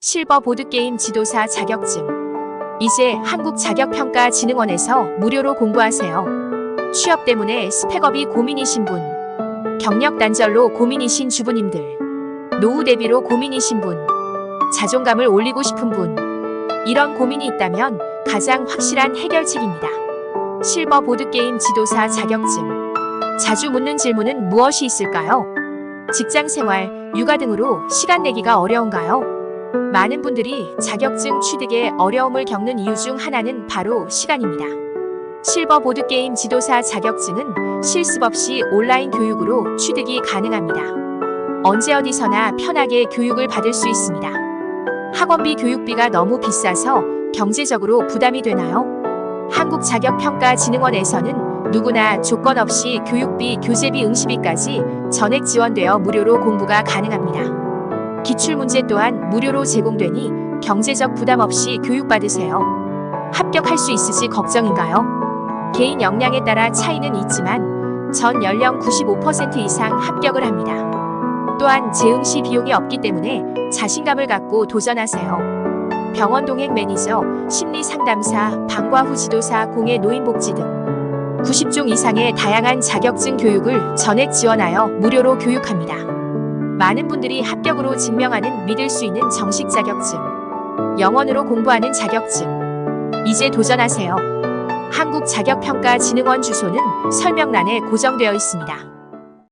실버 보드게임 지도사 자격증. 이제 한국자격평가진흥원에서 무료로 공부하세요. 취업 때문에 스펙업이 고민이신 분, 경력 단절로 고민이신 주부님들, 노후 대비로 고민이신 분, 자존감을 올리고 싶은 분, 이런 고민이 있다면 가장 확실한 해결책입니다. 실버 보드게임 지도사 자격증. 자주 묻는 질문은 무엇이 있을까요? 직장 생활, 육아 등으로 시간 내기가 어려운가요? 많은 분들이 자격증 취득에 어려움을 겪는 이유 중 하나는 바로 시간입니다. 실버 보드게임 지도사 자격증은 실습 없이 온라인 교육으로 취득이 가능합니다. 언제 어디서나 편하게 교육을 받을 수 있습니다. 학원비 교육비가 너무 비싸서 경제적으로 부담이 되나요? 한국자격평가진흥원에서는 누구나 조건 없이 교육비, 교재비, 응시비까지 전액 지원되어 무료로 공부가 가능합니다. 기출문제 또한 무료로 제공되니 경제적 부담 없이 교육받으세요. 합격할 수 있을지 걱정인가요? 개인 역량에 따라 차이는 있지만 전 연령 95% 이상 합격을 합니다. 또한 재응시 비용이 없기 때문에 자신감을 갖고 도전하세요. 병원 동행 매니저, 심리 상담사, 방과 후 지도사, 공예 노인복지 등 90종 이상의 다양한 자격증 교육을 전액 지원하여 무료로 교육합니다. 많은 분들이 합격으로 증명하는 믿을 수 있는 정식 자격증, 영원으로 공부하는 자격증. 이제 도전하세요. 한국자격평가진흥원 주소는 설명란에 고정되어 있습니다.